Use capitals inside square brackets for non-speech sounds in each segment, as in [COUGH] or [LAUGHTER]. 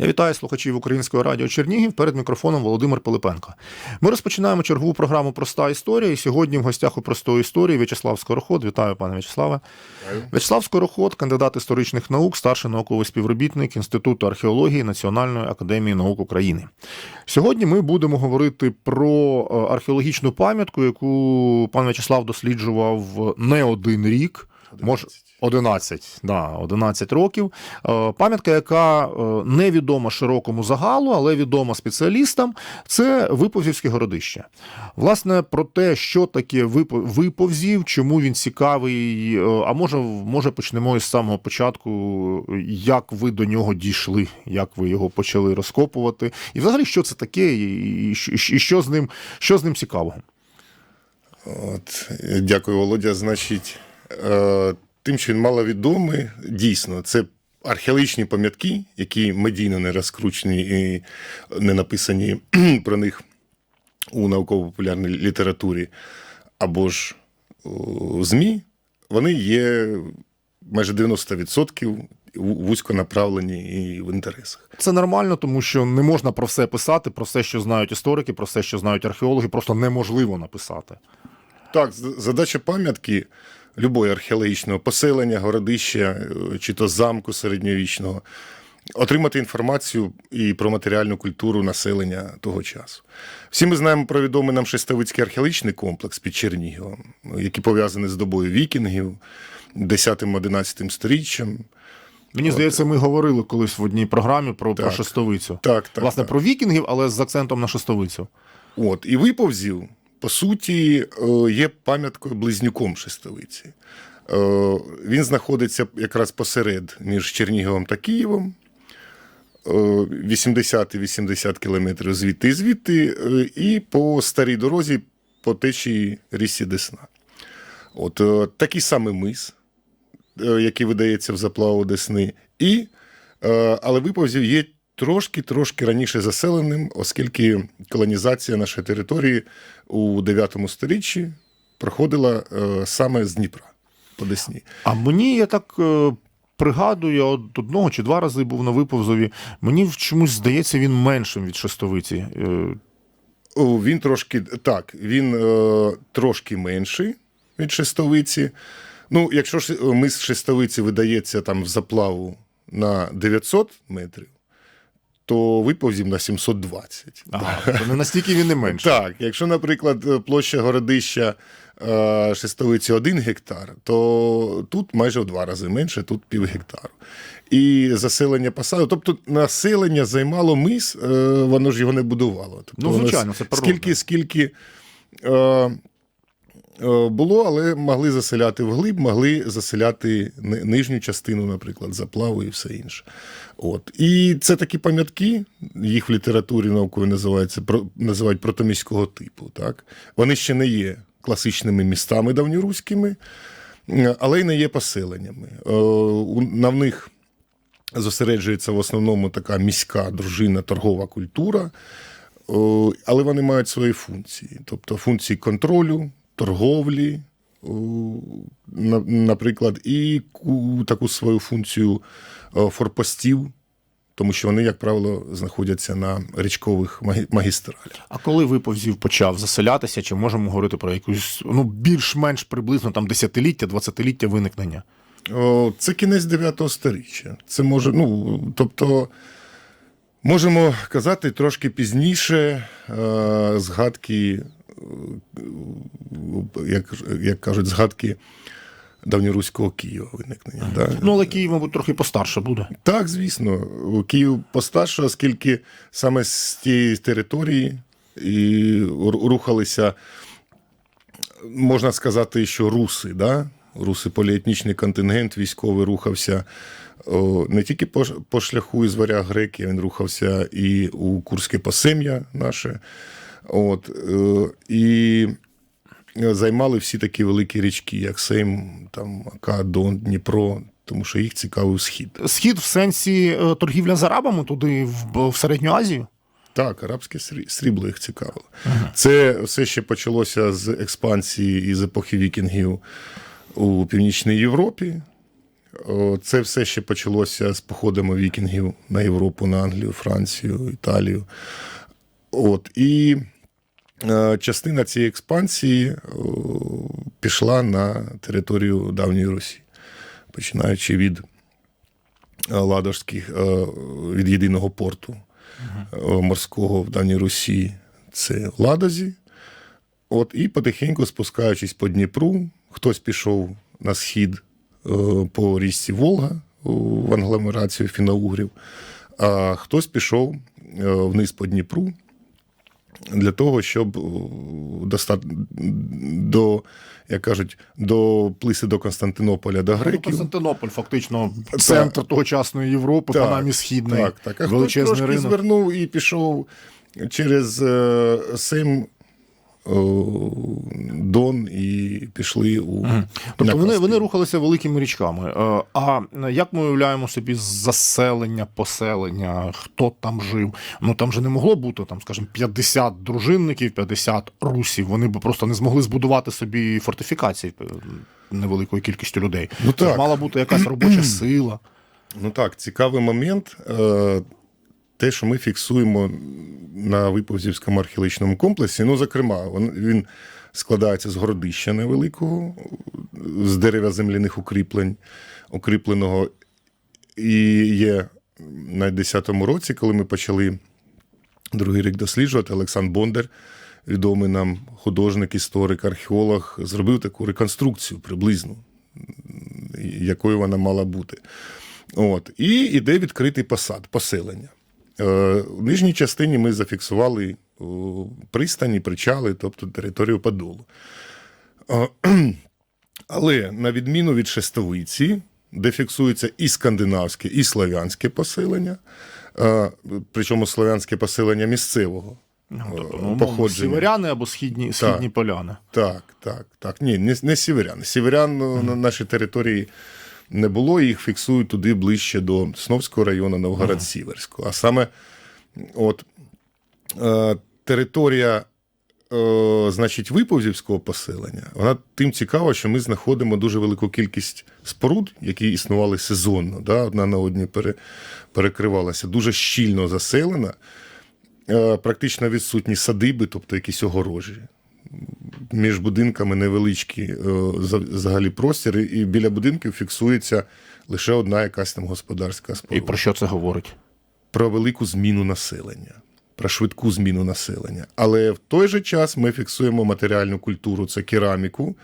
Я вітаю слухачів Українського радіо Чернігів перед мікрофоном Володимир Пилипенко. Ми розпочинаємо чергову програму Проста історія. І сьогодні в гостях у простої історії В'ячеслав Скороход. Вітаю, пане В'ячеславе. В'ячеслав Скороход, кандидат історичних наук, старший науковий співробітник Інституту археології Національної академії наук України. Сьогодні ми будемо говорити про е, археологічну пам'ятку, яку пан В'ячеслав досліджував не один рік. Може, 11, да, 11 років. Е, Пам'ятка, яка е, невідома широкому загалу, але відома спеціалістам, це Виповзівське городище. Власне, про те, що таке Виповзів, чому він цікавий, е, а може, може почнемо із самого початку, як ви до нього дійшли, як ви його почали розкопувати, і взагалі, що це таке, і, що з ним, що з ним цікавого. От, дякую, Володя. Значить, тим, що він маловідомий, дійсно, це археологічні пам'ятки, які медійно не розкручені і не написані [CLEARS THROAT] про них у науково-популярній літературі або ж у ЗМІ, вони є майже 90% вузько направлені і в інтересах. Це нормально, тому що не можна про все писати, про все, що знають історики, про все, що знають археологи, просто неможливо написати. Так, задача пам'ятки любої археологічного поселення, городища е, чи то замку середньовічного отримати інформацію і про матеріальну культуру населення того часу. Всі ми знаємо про відомий нам Шестовицький археологічний комплекс під Чернігівом, який пов'язаний з добою вікінгів, 10-11 сторіччям. Мені здається, ми говорили колись в одній програмі про, про шестовицю. Так, так, Власне, так. про вікінгів, але з акцентом на шестовицю. От, і виповзів, по суті, е, є пам'яткою близнюком Шестовиці. Е, Він знаходиться якраз посеред між Черніговом та Києвом. Е, 80-80 кілометрів звідти і звідти, е, і по старій дорозі по течії річці Десна. От е, такий самий мис, е, який видається в заплаву Десни, і, е, але виповзів є трошки-трошки раніше заселеним, оскільки колонізація нашої території у 9 сторіччі проходила е, саме з Дніпра по Десні. А мені я так е, пригадую, я одного чи два рази був на виповзові. Мені чомусь здається, він меншим від шестовиці. Е, Він трошки так, він е, трошки менший від шестовиці. Ну, якщо ж мис шестовиці видається там в заплаву на 900 метрів, то виповзів на 720. ага, то не настільки він не менший. Так, якщо, наприклад, площа городища шестовиці 1 гектар, то тут майже в два рази менше, тут пів гектару. І заселення посаду, тобто населення займало мис, е, воно ж його не будувало. Тобто Ну, звичайно, це природно. скільки, скільки е, було, але могли заселяти вглиб, могли заселяти нижню частину, наприклад, заплаву і все інше. От. І це такі пам'ятки, їх в літературі науковій називається, називають протоміського типу. Так? Вони ще не є класичними містами давньоруськими, е, але й не є поселеннями. Е, На них зосереджується в основному така міська дружина, торгова культура, але вони мають свої функції, тобто функції контролю, торговлі, наприклад, і таку свою функцію форпостів, тому що вони, як правило, знаходяться на річкових магістралях. А коли виповзів почав заселятися, чи можемо говорити про якусь ну, більш-менш приблизно там десятиліття, двадцятиліття виникнення? О, Це кінець 9 сторіччя. Це може, ну, тобто, можемо казати трошки пізніше е, згадки, е, як, як кажуть, згадки давньоруського Києва виникнення. Да? Ну, але Київ, мабуть, трохи постарше буде. Так, звісно, Київ постарше, оскільки саме з тієї території і рухалися, можна сказати, що руси, да? руси поліетнічний контингент військовий рухався о, не тільки по, по шляху із варяг греки, він рухався і у Курське посем'я наше. От, е, і займали всі такі великі річки, як Сейм, там, Ака, Дон, Дніпро, тому що їх цікавив схід. Схід в сенсі е, торгівля з арабами туди, в, в Середню Азію. Так, арабське срібло їх цікавило. Це все ще почалося з експансії із епохи вікінгів у Північній Європі. Це все ще почалося з походами вікінгів на Європу, на Англію, Францію, Італію. От, і частина цієї експансії пішла на територію давньої Русі, починаючи від е, Ладожських, е, від єдиного порту е, морського в Давній Русі, це Ладозі. От, і потихеньку спускаючись по Дніпру, хтось пішов на схід е, по річці Волга в англомерацію фіноугрів, а хтось пішов е, вниз по Дніпру для того, щоб достати до, як кажуть, доплисти до Константинополя, до Ну, греків. Константинополь, фактично, центр тогочасної Європи, Так, панамі Східної, Так, так. А хтось трошки ринок. звернув і пішов через е, о, Дон і пішли у Тобто вони, вони рухалися великими річками. Е, А як ми уявляємо собі заселення, поселення, хто там жив? Ну там же не могло бути, там, скажімо, 50 дружинників, 50 русів. Вони б просто не змогли збудувати собі фортифікації е, невеликою кількістю людей. Ну, так. мала бути якась робоча [CLEARS THROAT] сила. Ну так, цікавий момент. Те, що ми фіксуємо на Виповзівському археологічному комплексі, ну, зокрема, він, складається з городища невеликого, з дерева земляних укріплень, укріпленого. І є на 10-му році, коли ми почали другий рік досліджувати, Олександр Бондар, відомий нам художник, історик, археолог, зробив таку реконструкцію приблизну, якою вона мала бути. От. І йде відкритий посад, поселення. Е, В нижній частині ми зафіксували пристані, причали, тобто територію Подолу. Е, [CLEARS THROAT] Але на відміну від Шестовиці, де фіксується і скандинавське, і славянське поселення, е, причому славянське поселення місцевого. Ну, е, тобто, ну, походження. сіверяни або східні, східні поляни. Так, так, так. Ні, не, не сіверян. Сіверян ну, на нашій території не було, їх фіксують туди ближче до Сновського району, Новгород-Сіверського. А саме от, е, територія, е, значить, Виповзівського поселення, вона тим цікава, що ми знаходимо дуже велику кількість споруд, які існували сезонно, да, одна на одній пере, перекривалася, дуже щільно заселена. Е, Практично відсутні садиби, тобто якісь огорожі. Між будинками невеличкі е, взагалі простір, і біля будинків фіксується лише одна якась там господарська І про що це говорить? Про велику зміну населення, про швидку зміну населення. Але в той же час ми фіксуємо матеріальну культуру, це кераміку,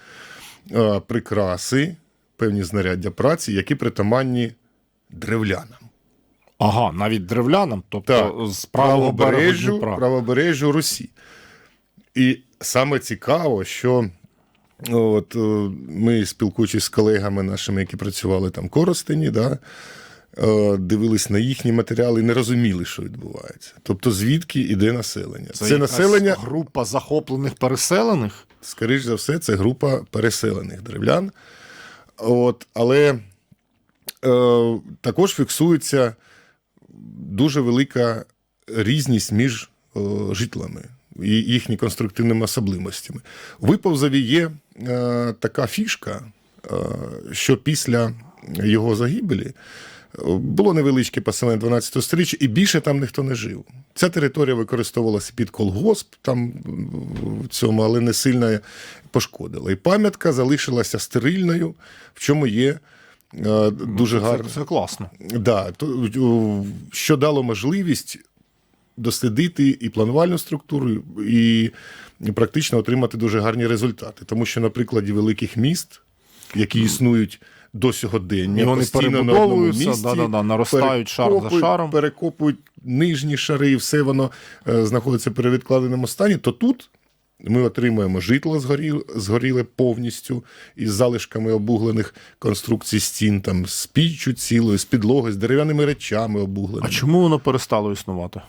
е, прикраси, певні знаряддя праці, які притаманні древлянам. Ага, навіть древлянам, тобто Так, з правого правобережжю, правобережжю Русі. І саме цікаво, що от, е, ми, спілкуючись з колегами нашими, які працювали там в Коростені, да, е, дивились на їхні матеріали і не розуміли, що відбувається. Тобто, звідки йде населення? Це, якась населення, група захоплених переселених. скоріш за все, це група переселених древлян. От, але е, також фіксується дуже велика різність між е, житлами і їхніми конструктивними особливостями. У Виповзові є е, така фішка, е, що після його загибелі. е, Було невеличке поселення 12 сторіччя, і більше там ніхто не жив. Ця територія використовувалася під колгосп там в цьому, але не сильно пошкодила. І пам'ятка залишилася стерильною, в чому є е, дуже гарно. Це, це класно. Да, то, що дало можливість дослідити і планувальну структуру, і практично отримати дуже гарні результати. Тому що на прикладі великих міст, які існують до сьогодення, І вони постійно на одному місці, да-да-да, наростають шар за шаром. перекопують нижні шари, і все воно е, знаходиться при відкладеному стані, то тут. Ми отримуємо житло згоріле, згоріле повністю із залишками обуглених конструкцій стін, там, з піччю цілою, з підлогою, з дерев'яними речами А чому воно перестало існувати?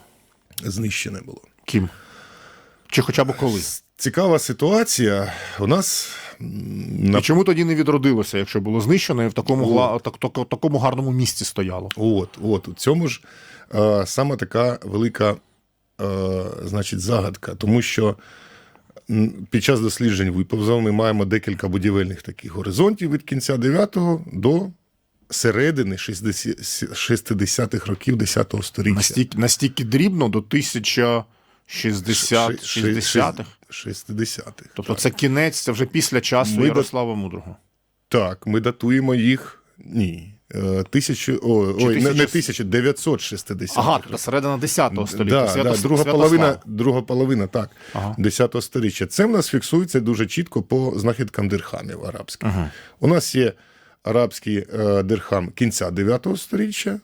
Знищене було. Ким? Чи хоча б коли? Цікава ситуація. У нас на І чому тоді не відродилося, якщо було знищено і в такому, гла... так, так, такому гарному місці стояло? От, от, у цьому ж е, саме така велика е, значить, загадка, тому що під час досліджень виповзав ми маємо декілька будівельних таких горизонтів від кінця 9 до середини 60 60-х років 10-го століття. Настільки, настільки дрібно до 1060 60-х. 60-х. Тобто це кінець, це вже після часу Ми Ярослава Мудрого. Так, ми датуємо їх. Ні. е, Тисячу, о, ой, не, не тисячу- 1960 Ага, тобто середина 10 століття. Да, Свято- да, друга, Святослав. половина, друга половина, так, Ага. 10 століття. Це в нас фіксується дуже чітко по знахідкам дирхамів арабських. Ага. У нас є арабський е, дирхам кінця 9 століття,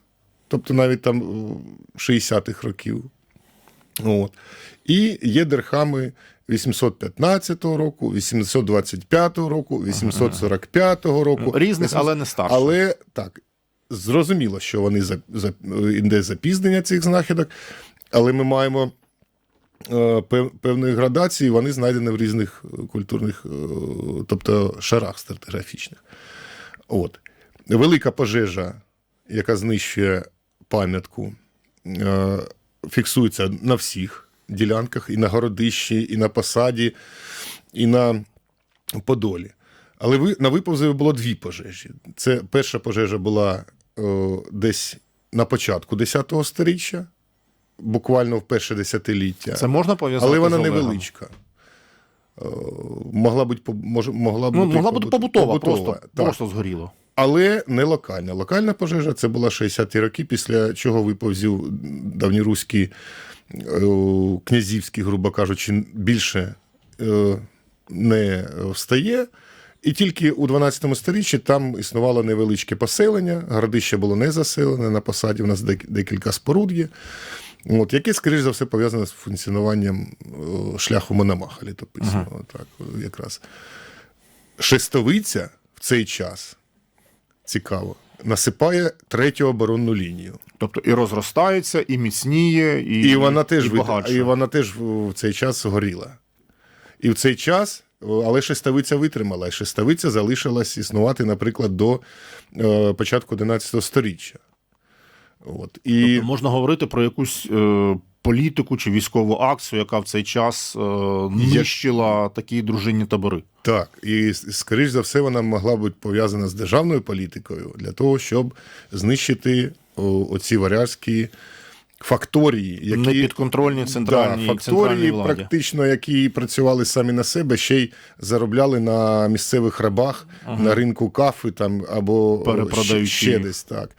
тобто навіть там е, 60-х років. От. І є дирхами 815 року, 825 року, 845 року. Різних, але не старших. Але так, зрозуміло, що вони за, за, іде запізнення цих знахідок, але ми маємо е, певної градації, вони знайдені в різних е, культурних, е, тобто шарах стратиграфічних. От. Велика пожежа, яка знищує пам'ятку, е, фіксується на всіх ділянках, і на городищі, і на посаді, і на Подолі. Але ви, на Виповзеві було дві пожежі. Це перша пожежа була е, десь на початку 10-го сторіччя, буквально в перше десятиліття. Це можна пов'язати Але вона невеличка. Е, Могла бути, по- може, могла Ну, могла бути побутова, просто, так. просто згоріло. Але не локальна. Локальна пожежа це була 60-ті роки, після чого виповзів давньоруський е, князівський, грубо кажучи, більше е, не встає. І тільки у 12 сторіччі там існувало невеличке поселення, городище було не заселене, на посаді у нас декілька споруд є, от, яке, скоріш за все, пов'язане з функціонуванням е, шляху Мономаха літописного. Так, якраз. Шестовиця в цей час цікаво, насипає третю оборонну лінію. Тобто і розростається, і міцніє, і, І вона теж і багатше. і вона теж в цей час горіла. І в цей час, але шестовиця витримала, і шестовиця залишилась існувати, наприклад, до е, початку 11 століття. От. І Тобто можна говорити про якусь е, політику чи військову акцію, яка в цей час е, нищила такі дружинні табори. так, і скоріш за все, вона могла бути пов'язана з державною політикою для того, щоб знищити о, оці варязькі факторії, які Непідконтрольні центральній, да, факторії, владі. практично, які працювали самі на себе, ще й заробляли на місцевих рабах, на ринку кафи там або ще, ще десь так.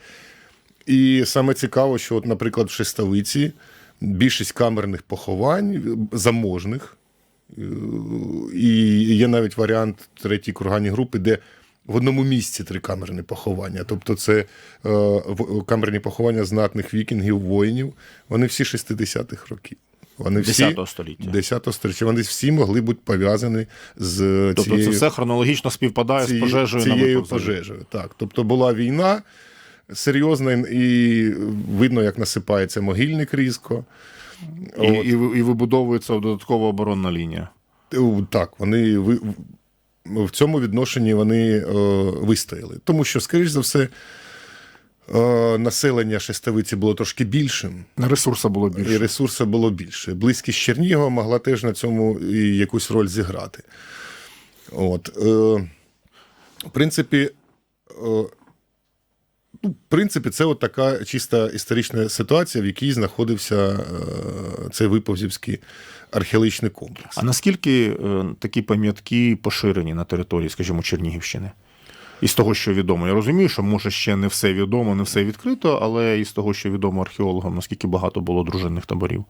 І саме цікаво, що, от, наприклад, в Шестовиці більшість камерних поховань заможних. е, І є навіть варіант третій курганій групи, де в одному місці три камерні поховання. Тобто це е, камерні поховання знатних вікінгів, воїнів. Вони всі 60-х років. Вони всі 10 століття. 10 століття. Вони всі могли бути пов'язані з Тобто цією, це все хронологічно співпадає з цією- пожежею на цією Виповзеві. пожежею. Так. Тобто була війна серйозна, і видно, як насипається могильник різко. І, і, і вибудовується додаткова оборонна лінія. Так, вони в цьому відношенні вони е, вистояли. Тому що, скоріш за все, е, населення Шестовиці було трошки більшим, Ресурсу було і більше. ресурсу було більше. Близькість Чернігова могла теж на цьому і якусь роль зіграти. От, е, в принципі, ну, в принципі, це от така чиста історична ситуація, в якій знаходився е, цей Виповзівський археологічний комплекс. А наскільки е, такі пам'ятки поширені на території, скажімо, Чернігівщини? Із того, що відомо. Я розумію, що може ще не все відомо, не все відкрито, але із того, що відомо археологам, наскільки багато було дружинних таборів.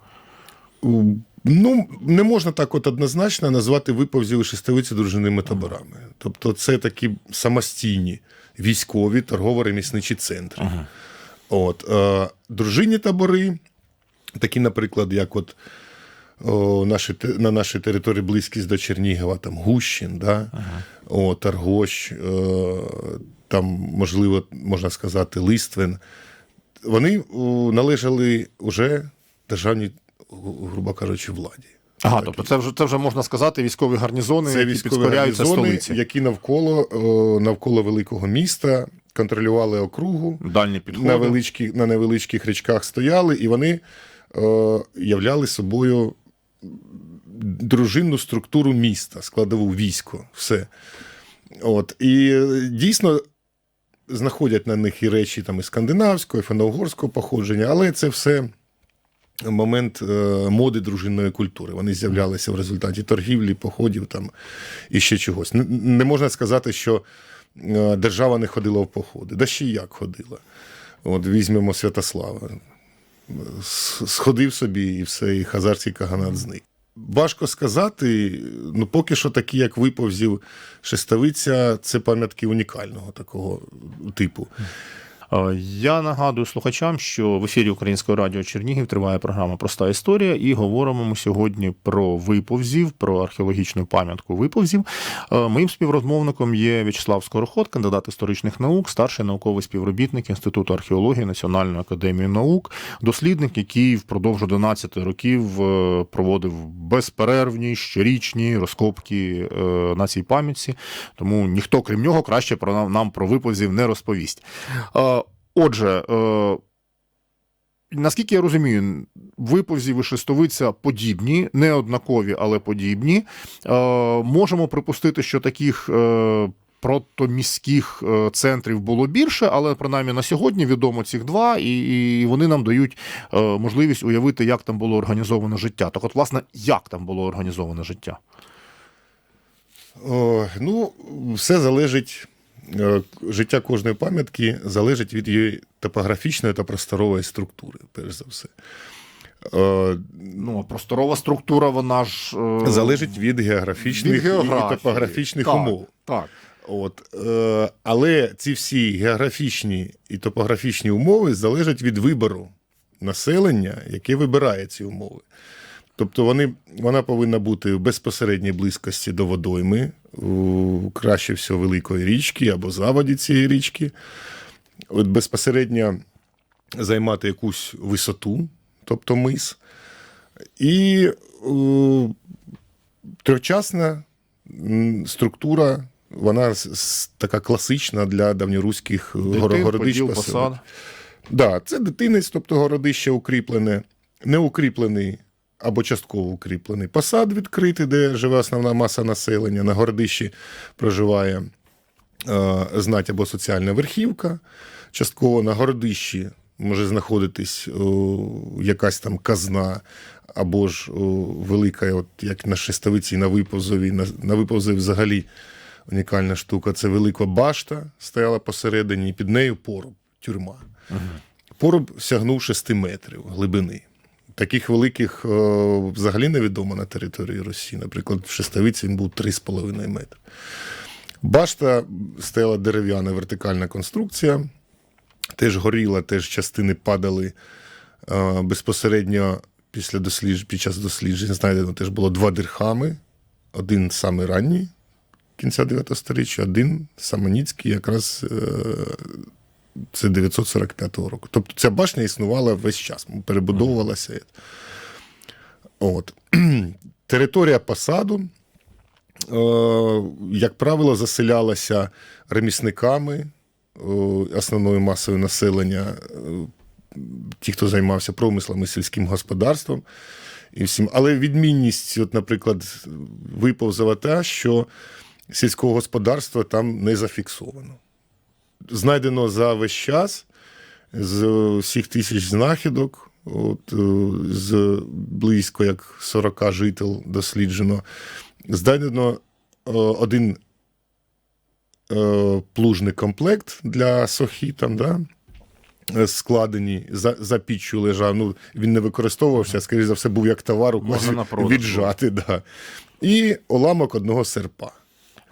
Ну, не можна так от однозначно назвати виповзів і шестовиці дружинними таборами. Тобто, це такі самостійні військові торгово-ремісничі центри. От, е, дружинні табори, такі, наприклад, як от о, наші, на нашій території близькість до Чернігова, там Гущин, да? о, Таргощ, е, там, можливо, можна сказати, Листвин. Вони о, належали уже державній, грубо кажучи, владі. Ага, тобто це вже це вже можна сказати військові гарнізони, Це які військові підкоряються гарнізони, столиці. які навколо, о, навколо великого міста контролювали округу, Дальні підходи. на, величкі, на невеличких річках стояли, і вони е, являли собою дружинну структуру міста, складову військо, все. От. І дійсно знаходять на них і речі там, і скандинавського, і фіно-угорського походження, але це все момент е, моди дружинної культури. Вони з'являлися в результаті торгівлі, походів там, і ще чогось. Не, можна сказати, що е, держава не ходила в походи. Да ще як ходила. От візьмемо Святослава. Сходив собі і все, і хазарський каганат зник. Важко сказати, ну поки що такі, як виповзів Шестовиця, це пам'ятки унікального такого типу. Е, Я нагадую слухачам, що в ефірі Українського радіо Чернігів триває програма Проста історія, і говоримо ми сьогодні про виповзів, про археологічну пам'ятку виповзів. Е, Моїм співрозмовником є В'ячеслав Скороход, кандидат історичних наук, старший науковий співробітник Інституту археології Національної академії наук, дослідник, який впродовж 11 років е, проводив безперервні щорічні розкопки на цій пам'ятці. Тому ніхто, крім нього, краще про нам про виповзів не розповість. Отже, е, наскільки я розумію, виповзів і шестовиця подібні, не однакові, але подібні. Е, Можемо припустити, що таких. е, Протоміських е, центрів було більше, але принаймні на сьогодні відомо цих два, і, і вони нам дають е, можливість уявити, як там було організоване життя. Так, от, власне, як там було організоване життя? О, ну, все залежить, життя кожної пам'ятки залежить від її топографічної та просторової структури, перш за все. Е, Ну, просторова структура, вона ж е, Залежить від географічних від і топографічних Так, умов. Так. От, е, але ці всі географічні і топографічні умови залежать від вибору населення, яке вибирає ці умови. Тобто вони, вона повинна бути в безпосередній близькості до водойми, у, краще всього великої річки або заводі цієї річки. От безпосередньо займати якусь висоту, тобто мис. І е, трьохчасна структура, вона така класична для давньоруських горо- Дитин, поселень. посад. Да, це дитинець, тобто городище укріплене, неукріплений або частково укріплений посад відкритий, де живе основна маса населення. На городищі проживає е, знать або соціальна верхівка. Частково на городищі може знаходитись о, якась там казна, або ж о, велика, от як на Шестовиці, на Виповзові. На, на Виповзові взагалі унікальна штука. Це велика башта стояла посередині, і під нею поруб, тюрма. Поруб сягнув 6 метрів глибини. Таких великих о, взагалі невідомо на території Росії. Наприклад, в Шестовиці він був 3,5 метри. Башта стояла дерев'яна вертикальна конструкція, теж горіла, теж частини падали е, безпосередньо після досліджень, під час досліджень знайдено теж було два дирхами. Один саме ранній, кінця 9 століття, один самоніцький, якраз е, це 945 року. Тобто ця башня існувала весь час, перебудовувалася. От. [CLEARS THROAT] Територія посаду, е, як правило, заселялася ремісниками, е, основною масою населення, е, ті, хто займався промислом і сільським господарством. І всім. Але відмінність, от, наприклад, виповзала та, що сільського господарства там не зафіксовано. Знайдено за весь час з всіх тисяч знахідок, от, е, з близько як 40 жител досліджено. Знайдено е, один е, плужний комплект для сохі, там, да? складені, за, за піччю лежав. Ну, він не використовувався, скоріше за все, був як товар у когось віджати. Да. І уламок одного серпа.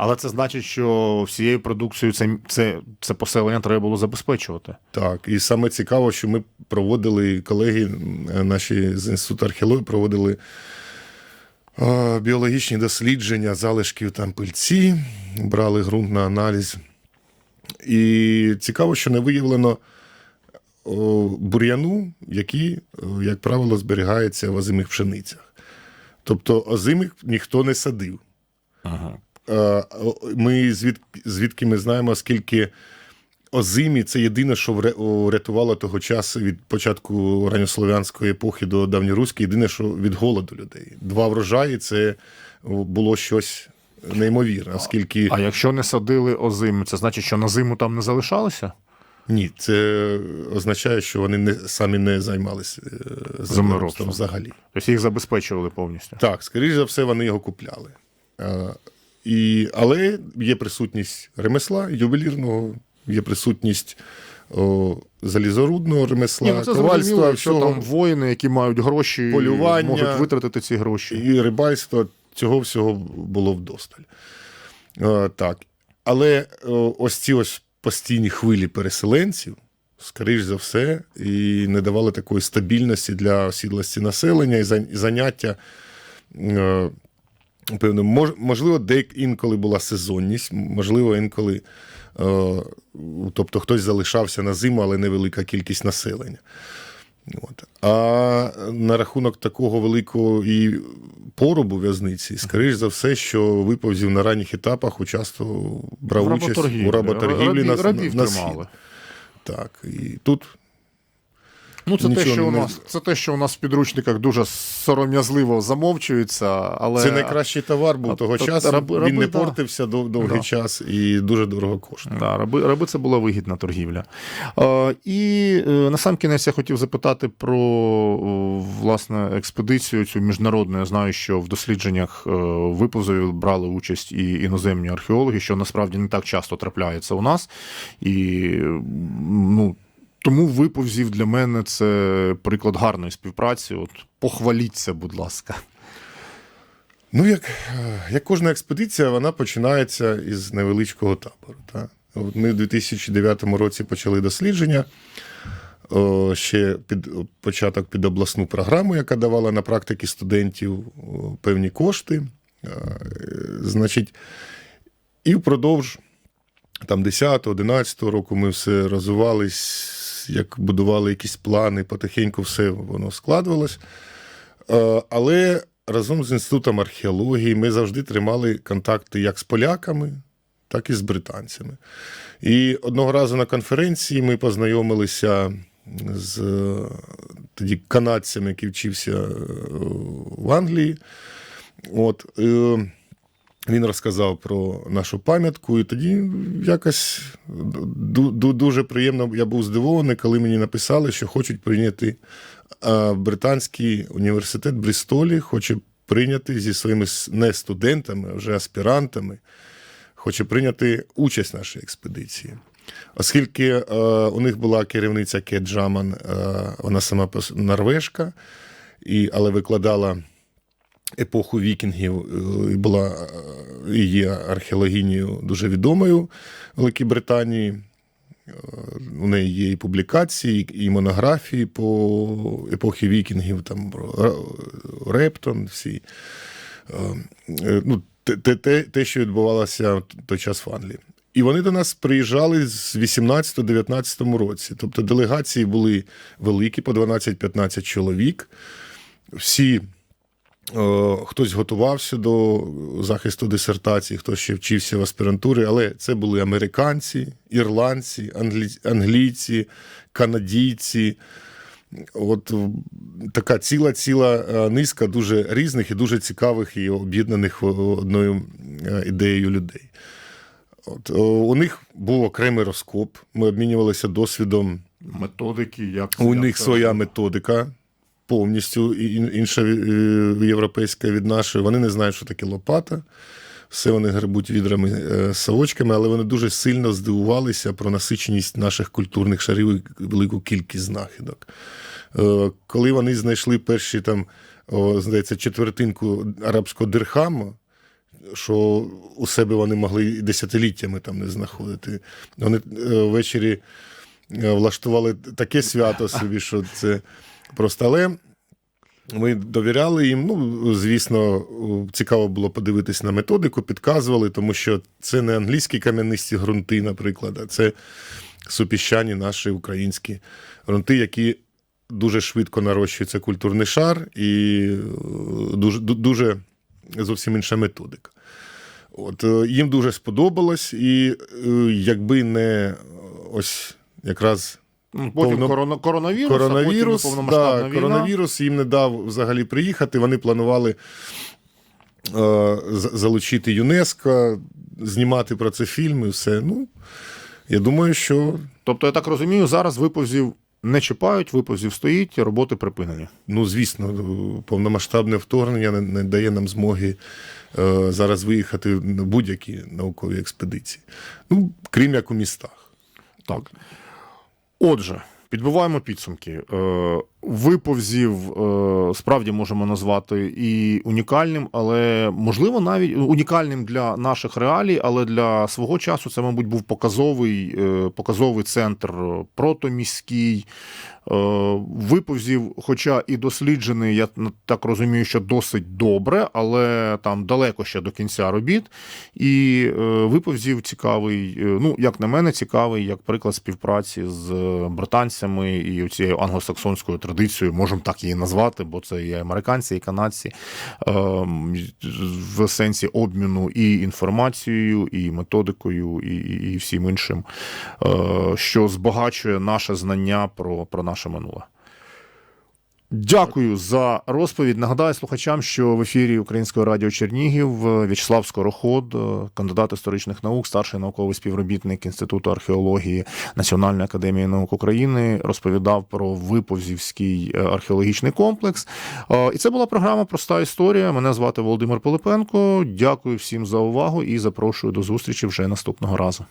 Але це значить, що всією продукцією це, це, це поселення треба було забезпечувати. Так, і саме цікаво, що ми проводили, колеги е, наші з Інституту археології проводили е, біологічні дослідження залишків там пильці, брали ґрунт на аналіз. І цікаво, що не виявлено о, бур'яну, який, як правило, зберігається в озимих пшеницях. Тобто озимих ніхто не садив. Ага. Е, Ми звід, звідки ми знаємо, скільки озимі це єдине, що врятувало того часу від початку ранньослов'янської епохи до давньоруської, єдине, що від голоду людей. Два врожаї це було щось неймовірна, оскільки А якщо не садили озиму, це значить, що на зиму там не залишалося? ні, це означає, що вони не самі не займалися е, землеробством взагалі. Тобто їх забезпечували повністю. Так, скоріш за все, вони його купляли. І, але є присутність ремесла, ювелірного, є присутність о, залізорудного ремесла, Ні, ну це ковальства, всього, там воїни, які мають гроші, Полювання. можуть витратити ці гроші. і рибальство, цього всього було вдосталь. А, так. Але о, ось ці ось постійні хвилі переселенців, скоріш за все, і не давали такої стабільності для осідлості населення і зан- і заняття. Е, Певно, можливо, де інколи була сезонність, можливо, інколи е, тобто хтось залишався на зиму, але невелика кількість населення. От. А на рахунок такого великого і поробу в'язниці, скоріш за все, що виповзів на ранніх етапах участвував, брав участь у работоргівлі на, на схід. Так. І тут Ну, це те, що у нас, це те, що у нас в підручниках дуже сором'язливо замовчується, але це найкращий товар був А, того та- часу. раби- Він раби, не да. портився дов- довгий Да. час і дуже дорого коштує. Да, раби, раби це була вигідна торгівля. Е, і е, на сам кінець я хотів запитати про е, власне експедицію цю міжнародну. Я знаю, що в дослідженнях е, виповзові брали участь і іноземні археологи, що насправді не так часто трапляється у нас. І ну, тому виповзів для мене це приклад гарної співпраці. От похваліться, будь ласка. Ну, як, як кожна експедиція, вона починається із невеличкого табору. Та? От ми в 2009 році почали дослідження. Ще під початок під обласну програму, яка давала на практики студентів певні кошти. Е, Значить, і впродовж там 10-11 року ми все розвивались, як будували якісь плани, потихеньку все воно складувалось. Е, Але разом з інститутом археології ми завжди тримали контакти як з поляками, так і з британцями. І одного разу на конференції ми познайомилися з е, тоді канадцем, який вчився е, в Англії. От, він розказав про нашу пам'ятку, і тоді якось ду- ду- дуже приємно я був здивований, коли мені написали, що хочуть прийняти британський університет Брістолі, хоче прийняти зі своїми не студентами, а вже аспірантами, хоче прийняти участь в нашій експедиції. Оскільки у них була керівниця Кет Джаман, вона сама норвежка, але викладала епоху вікінгів е, була е, і є археологінею дуже відомою в Великій Британії. Е, У неї є і публікації, і монографії по епохі вікінгів, там Рептон, всі. Ну, те, те- те, що відбувалося в той час в Англії. І вони до нас приїжджали з 18-19 році. Тобто делегації були великі, по 12-15 чоловік. Всі Хтось готувався до захисту дисертації, хтось ще вчився в аспірантурі, але це були американці, ірландці, англійці, канадійці. От така ціла ціла е, низка дуже різних і дуже цікавих і об'єднаних одною е, ідеєю людей. От, е, у них був окремий розкоп. Ми обмінювалися досвідом Методики, як у них своя методика, повністю інша е, європейська від нашої. Вони не знають, що таке лопата. Все вони гребуть відрами е, совочками, але вони дуже сильно здивувалися про насиченість наших культурних шарів і велику кількість знахідок. Е, Коли вони знайшли перші там, здається, четвертинку арабського дирхаму, що у себе вони могли десятиліттями там не знаходити. Вони ввечері влаштували таке свято собі, що це просто. Але ми довіряли їм. Ну, звісно, цікаво було подивитись на методику, підказували, тому що це не англійські кам'янисті ґрунти, наприклад, а це супіщані наші українські ґрунти, які дуже швидко нарощується культурний шар і е, дуже, дуже зовсім інша методика. От, е, їм дуже сподобалось, і е, якби не ось якраз Потім Повно- корона- коронавірус, коронавірус, а потім да, війна. коронавірус їм не дав взагалі приїхати. Вони планували з- залучити ЮНЕСКО, знімати про це фільми, все. Ну, я думаю, що Тобто, я так розумію, зараз виповзів не чіпають, виповзів стоїть, роботи припинені. Ну, звісно, повномасштабне вторгнення не, не дає нам змоги е, зараз виїхати на будь-які наукові експедиції. Ну, крім як у містах. Так. Отже, підбиваємо підсумки. Виповзів е, справді можемо назвати і унікальним, але можливо навіть унікальним для наших реалій, але для свого часу це, мабуть, був показовий, е, показовий центр протоміський. Е, Виповзів, хоча і досліджений, я так розумію, що досить добре, але там далеко ще до кінця робіт. І виповзів цікавий, ну, як на мене, цікавий, як приклад співпраці з британцями і цією англосаксонською традицією, можемо так її назвати, бо це і американці, і канадці ем, в сенсі обміну і інформацією, і методикою, і всім іншим, е, що збагачує наше знання про, про наше минуле. Дякую за розповідь. Нагадаю слухачам, що в ефірі Українського радіо Чернігів е, В'ячеслав Скороход, е, кандидат історичних наук, старший науковий співробітник Інституту археології Національної академії наук України, розповідав про Виповзівський е, археологічний комплекс. І це була програма Проста історія. Мене звати Володимир Пилипенко. Дякую всім за увагу і запрошую до зустрічі вже наступного разу.